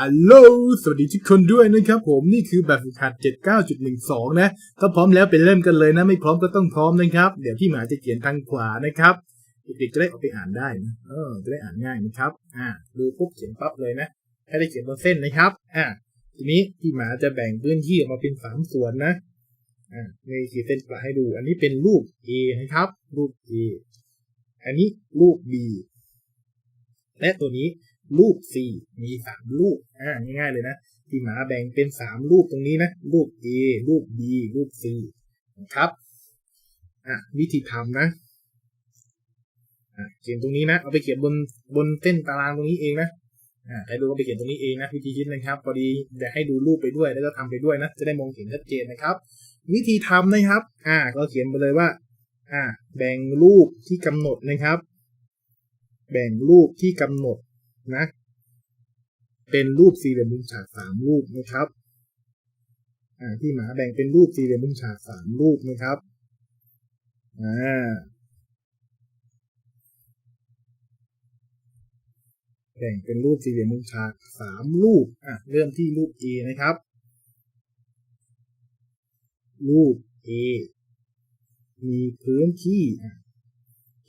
ฮัลโหล สวัสดีทุกคนด้วยนะครับผมนี่คือแบบฝึกหัด 79.12 นะ ถ้าพร้อมแล้วไปเริ่มกันเลยนะ ไม่พร้อมก็ต้องพร้อมนะครับ เดี๋ยวที่หมาจะเขียนทางขวานะครับ เด็กๆจะได้เอาไปอ่านได้นะเออจะได้อ่านง่ายนะครับ อ่า ดูปุ๊บเขียนปั๊บเลยนะ ให้ได้เขียนบนเส้นนะครับ อ่า ทีนี้ที่หมาจะแบ่งพื้นที่ออกมาเป็นสามส่วนนะ อ่าในขีดเส้นประให้ดู อันนี้เป็นรูป A นะครับ รูป A อันนี้รูป B และตัวนี้ รูป C มีสามรูปอ่าง่ายๆเลยนะที่หมาแบ่งเป็นสามรูปตรงนี้นะ รูป A รูป B รูป C นะครับอะวิธีทำนะอะเขียนตรงนี้นะ เอาไปเขียนบนบนเส้นตารางตรงนี้เองนะอ่าใครดูก็ไปเขียนตรงนี้เองนะวิธีคิดนะครับ พอดีจะให้ดูรูปไปด้วยแล้วก็ทำไปด้วยนะ จะได้มองเห็นชัดเจนนะครับ วิธีทำนะครับ อ่า ก็เขียนไปเลยว่า อ่า แบ่งรูปที่กำหนดนะครับ แบ่งรูปที่กำหนด นะ เป็นรูปสี่เหลี่ยมมุมฉากสามรูปนะครับอ่าที่หมาแบ่งเป็นรูปสี่เหลี่ยมมุมฉากสามรูปนะครับอ่าแบ่งเป็นรูปสี่เหลี่ยมมุมฉากสามรูป อะ เริ่มที่รูป A นะครับ รูป A มีพื้นที่ อะ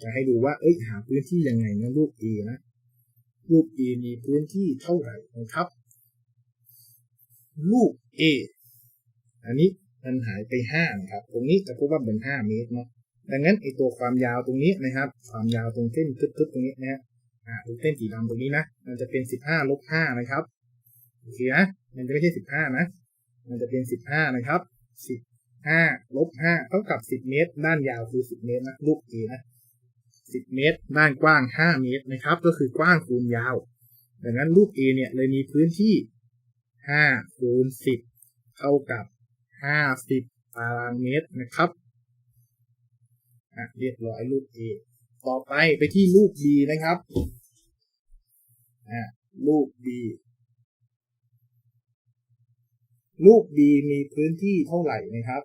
จะให้ดูว่า เอ้ย หาพื้นที่ยังไงนะรูป A นะ รูป A มีพื้นที่เท่าไหร่นะครับ รูป A อันนี้มันหายไป5นะครับ ตรงนี้จะพบว่าเป็น 5 เมตรเนาะ ดังนั้นไอตัวความยาวตรงนี้นะครับ ความยาวตรงเส้นทึบๆตรงนี้นะฮะอ่าตรงเส้นสีดำตรงนี้นะ มันจะเป็น 15ลบ5นะครับโอเคนะ มันจะไม่ใช่ 15 นะ มันจะเป็น 15 นะครับ 15ลบ5เท่ากับ 10 เมตร ด้านยาวคือ 10 เมตรนะ รูป A นะ 10 เมตร ด้านกว้าง 5 เมตรนะครับ ก็คือกว้างคูณยาว ดังนั้นรูป A เนี่ยเลยมีพื้นที่5คูณ10 เท่ากับ 50 ตารางเมตรนะครับอะเรียบร้อยรูป A ต่อไปไปที่รูป B นะครับอ่ารูป B รูป B มีพื้นที่เท่าไหร่นะครับ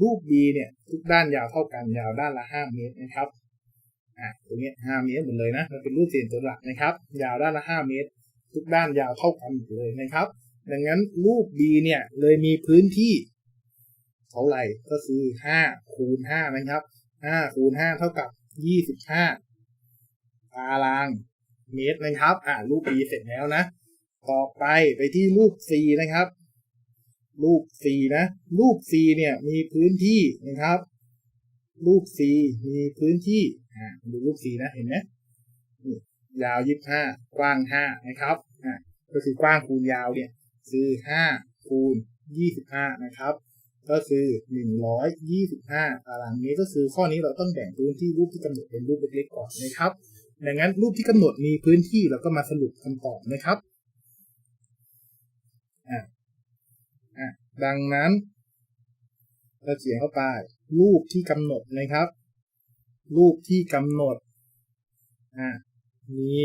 รูป B เนี่ยทุกด้านยาวเท่ากันยาวด้านละ 5 เมตรนะครับอ่าตรงนี้5เมตรหมดเลยนะมันเป็นรูปเสียนตัวหลักนะครับ ยาวด้านละ 5 เมตร ทุกด้านยาวเท่ากันหมดเลยนะครับ ดังนั้นรูป B เนี่ยเลยมีพื้นที่เท่าไหร่ก็คือ5คูณ5นะครับ5คูณ5เท่ากับ 25ตารางเมตรนะครับ อ่ารูป B เสร็จแล้วนะ ต่อไปไปที่รูป C นะครับ รูป C นะ รูป C เนี่ยมีพื้นที่นะครับ รูป C มีพื้นที่อ่าดูรูป C นะเห็นไหมยาว25กว้าง5นะครับอ่าก็คือกว้างคูณยาวเนี่ยคือ5คูณ25นะครับ ก็คือ125ตารางเมตรก็คือข้อนี้เราต้องแบ่งพื้นที่รูปที่กำหนดเป็นรูปเล็กๆก่อนนะครับ ดังนั้นรูปที่กำหนดมีพื้นที่เราก็มาสรุปคำตอบนะครับ ดังนั้นเราเขียนเข้าไป รูปที่กำหนดนะครับ รูปที่กำหนดอะมี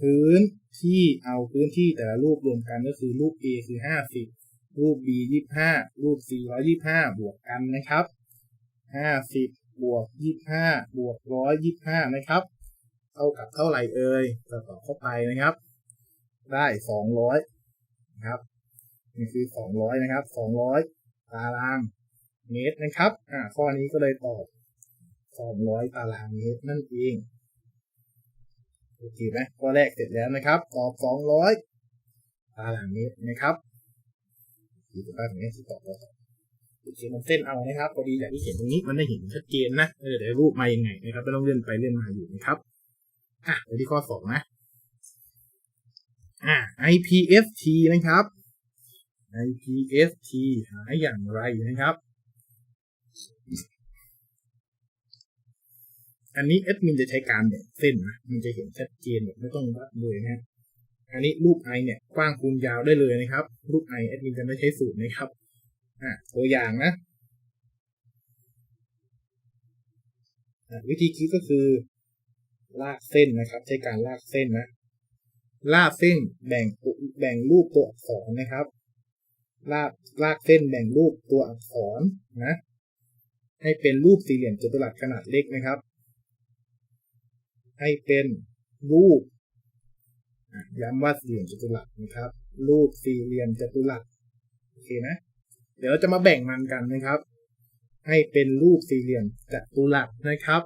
พื้นที่เอาพื้นที่แต่ละรูปรวมกันก็คือรูป A คือ 50 รูป B 25 รูป C 125 บวกกันนะครับ 50 บวก 25 บวก 125 นะครับ เท่ากับเท่าไหร่เอ่ยเราตอบเข้าไปนะครับ ได้ 200 นะครับ นี่คือ200นะครับ200ตารางเมตรนะครับ อ่า ข้อนี้ก็เลยตอบ200ตารางเมตรนั่นเองโอเคไหมข้อแรกเสร็จแล้วนะครับ ตอบ200ตารางเมตรนะครับที่จะได้ตรงนี้ที่ตอบต่อเขียนบนเส้นเอานะครับพอดีอย่ากที่เขียนตรงนี้มันได้เห็นชัดเจนนะเออเดี๋ยวรูปมายังไงนะครับไม่ต้องเลื่อนไปเลื่อนมาอยู่นะครับอะไปที่ข้อสองนะอ่า IPFT นะครับ IPFT หาอย่างไรนะครับ อันนี้แอดมินจะใช้การแบ่งเส้นนะ มันจะเห็นชัดเจนแบบไม่ต้องวัดเลยนะอันนี้รูป i เนี่ยกว้างคูณยาวได้เลยนะครับ รูป i แอดมินจะไม่ใช้สูตรนะครับ อะตัวอย่างนะวิธีคิดก็คือ ลากเส้นนะครับ ใช้การลากเส้นนะ ลากเส้นแบ่งแบ่งรูปตัวอักษรนะครับ ลากลากเส้นแบ่งรูปตัวอักษรนะ ให้เป็นรูปสี่เหลี่ยมจัตุรัสขนาดเล็กนะครับ ให้เป็นรูปย้ำว่าสี่เหลี่ยมจัตุรัสนะครับ รูปสี่เหลี่ยมจัตุรัสโอเคนะ เดี๋ยวเราจะมาแบ่งมันกันนะครับ ให้เป็นรูปสี่เหลี่ยมจัตุรัสนะครับ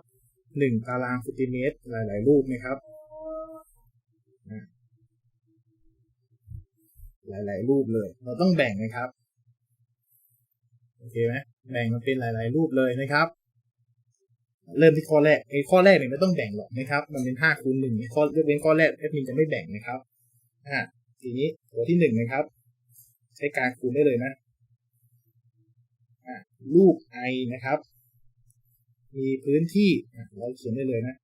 หนึ่งตารางเซนติเมตรหลาย ๆ รูปนะครับ หลาย ๆ รูปเลย เราต้องแบ่งนะครับโอเคไหมแบ่งมันเป็นหลาย ๆ รูปเลยนะครับ เริ่มที่ข้อแรกไอ้ข้อแรกเนี่ยไม่ต้องแบ่งหรอกนะครับ มันเป็นห้าคูณหนึ่งข้อเลือกเว้นข้อแรกแอดมินจะไม่แบ่งนะครับอ่าทีนี้ตัวที่หนึ่งนะครับ ใช้การคูณได้เลยนะอ่ารูป i นะครับ มีพื้นที่อะเราเขียนได้เลยนะ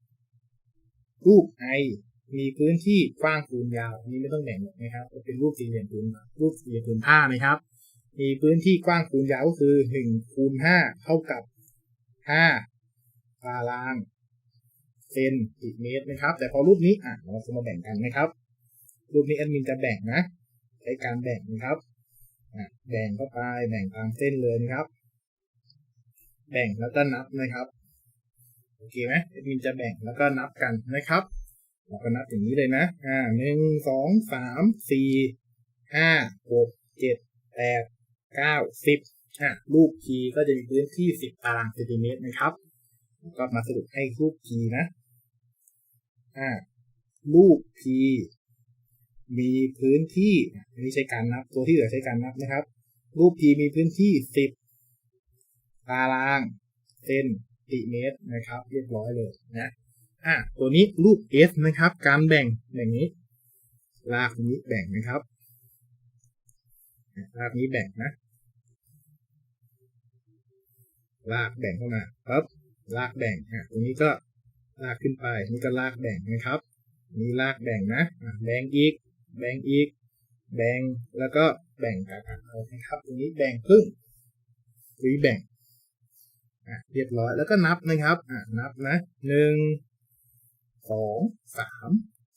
รูป i มีพื้นที่กว้างคูณยาวนี้ไม่ต้องแบ่งหรอกนะครับเป็นรูปสี่เหลี่ยมพื้นรูปสี่เหลี่ยมพื้นผ้านะครับ มีพื้นที่กว้างคูณยาวก็คือหนึ่งคูณห้าเท่ากับห้าตารางเซนติเมตรนะครับ แต่พอรูปนี้อะเราจะมาแบ่งกันนะครับ รูปนี้แอดมินจะแบ่งนะใช้การแบ่งนะครับแบ่งเข้าไปแบ่งตามเส้นเลยนะครับ แบ่งแล้วก็นับนะครับโอเคไหมแอดมินจะแบ่งแล้วก็นับกันนะครับ เราก็นับอย่างนี้เลยนะ อ่าหนึ่งสองสามสี่ห้าหกเจ็ดแปดเก้าสิบอะรูป P ก็จะมีพื้นที่สิบตารางเซนติเมตรนะครับก็มาสรุปให้รูป P นะ อ่า รูป P มีพื้นที่อันนี้ใช้การนับ ตัวที่เหลือใช้การนับนะครับ รูป P มีพื้นที่สิบตารางเซนติเมตรนะครับ เรียบร้อยเลยนะ อะตัวนี้รูป S นะครับ การแบ่งอย่างนี้ ลากนี้แบ่งนะครับ ลากนี้แบ่งนะ ลากแบ่งเข้ามาครับลากแบ่งอะตรงนี้ก็ลากขึ้นไป นี่ก็ลากแบ่งนะครับนี่ลากแบ่งนะอะแบ่งอีก แบ่งอีก แบ่งแล้วก็แบ่งกันอะเอานะครับ ตรงนี้แบ่งครึ่งรือแบ่งอะเรียบร้อยแล้วก็นับนะครับอะนับนะหนึ่ง สองสาม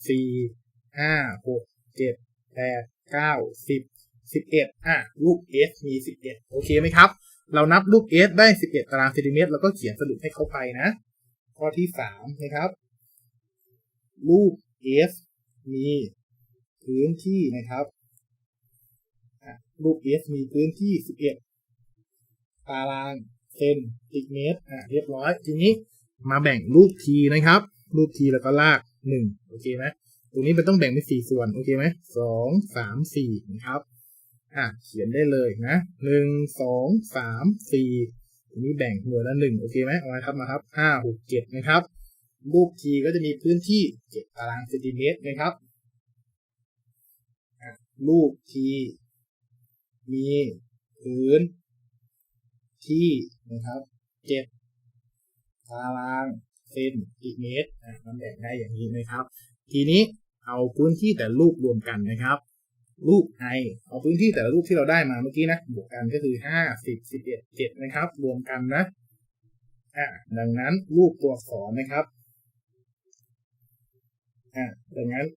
สี่ห้าหกเจ็ดแปดเก้าสิบสิบเอ็ดอะรูป S มีสิบเอ็ดโอเคไหมครับ เรานับรูป S ได้สิบเอ็ดตารางเซนติเมตรแล้วก็เขียนสรุปให้เขาไปนะ ข้อที่สามนะครับ รูป S มีพื้นที่นะครับอะรูป S มีพื้นที่สิบเอ็ดตารางเซนติเมตรอะเรียบร้อยทีนี้มาแบ่งรูป T นะครับ รูป T แล้วก็ลากหนึ่งโอเคไหมตรงนี้มันต้องแบ่งเป็นสี่ส่วนโอเคไหมสองสามสี่นะครับอะเขียนได้เลยนะหนึ่งสองสามสี่ตรงนี้แบ่งหน่วยละหนึ่งโอเคไหมเอามาครับมาครับห้าหกเจ็ดนะครับ รูป T ก็จะมีพื้นที่เจ็ดตารางเซนติเมตรนะครับรูป T มีพื้นที่นะครับเจ็ดตาราง เซนติเมตรอะมันแบ่งได้อย่างนี้นะครับ ทีนี้เอาพื้นที่แต่รูปรวมกันนะครับ รูป i เอาพื้นที่แต่ละรูปที่เราได้มาเมื่อกี้นะบวกกันก็คือห้าสิบสิบเอ็ดเจ็ดนะครับ รวมกันนะอ่าดังนั้นรูปตัวอักษรนะครับอ่าดังนั้น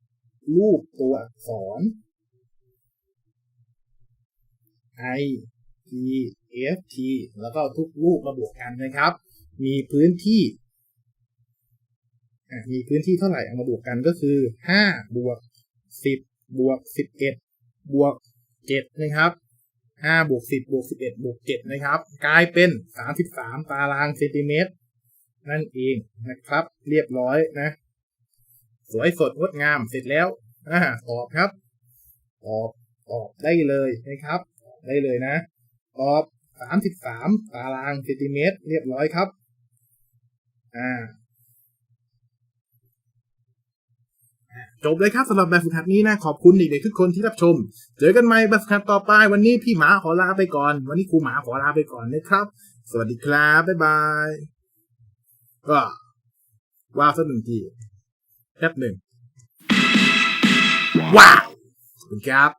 รูปตัวอักษร i p f t แล้วก็ทุกรูปมาบวกกันนะครับ มีพื้นที่ มีพื้นที่เท่าไหร่เอามาบวกกันก็คือห้าบวกสิบบวกสิบเอ็ดบวกเจ็ดนะครับห้าบวกสิบบวกสิบเอ็ดบวกเจ็ดนะครับ กลายเป็นสามสิบสามตารางเซนติเมตร นั่นเองนะครับ เรียบร้อยนะ สวยสดงดงามเสร็จแล้วอ่าตอบครับตอบตอบได้เลยนะครับตอบได้เลยนะตอบสามสิบสามตารางเซนติเมตร เรียบร้อยครับ อ่า จบเลยครับสำหรับแบบฝึกหัดนี้นะ ขอบคุณเด็กๆทุกคนที่รับชม เจอกันใหม่แบบฝึกหัดต่อไป วันนี้พี่หมาขอลาไปก่อน วันนี้ครูหมาขอลาไปก่อนนะครับ สวัสดีครับ บ๊ายบายก็ว้าวสักหนึ่งทีแป๊บหนึ่งว้าวขอบคุณครับ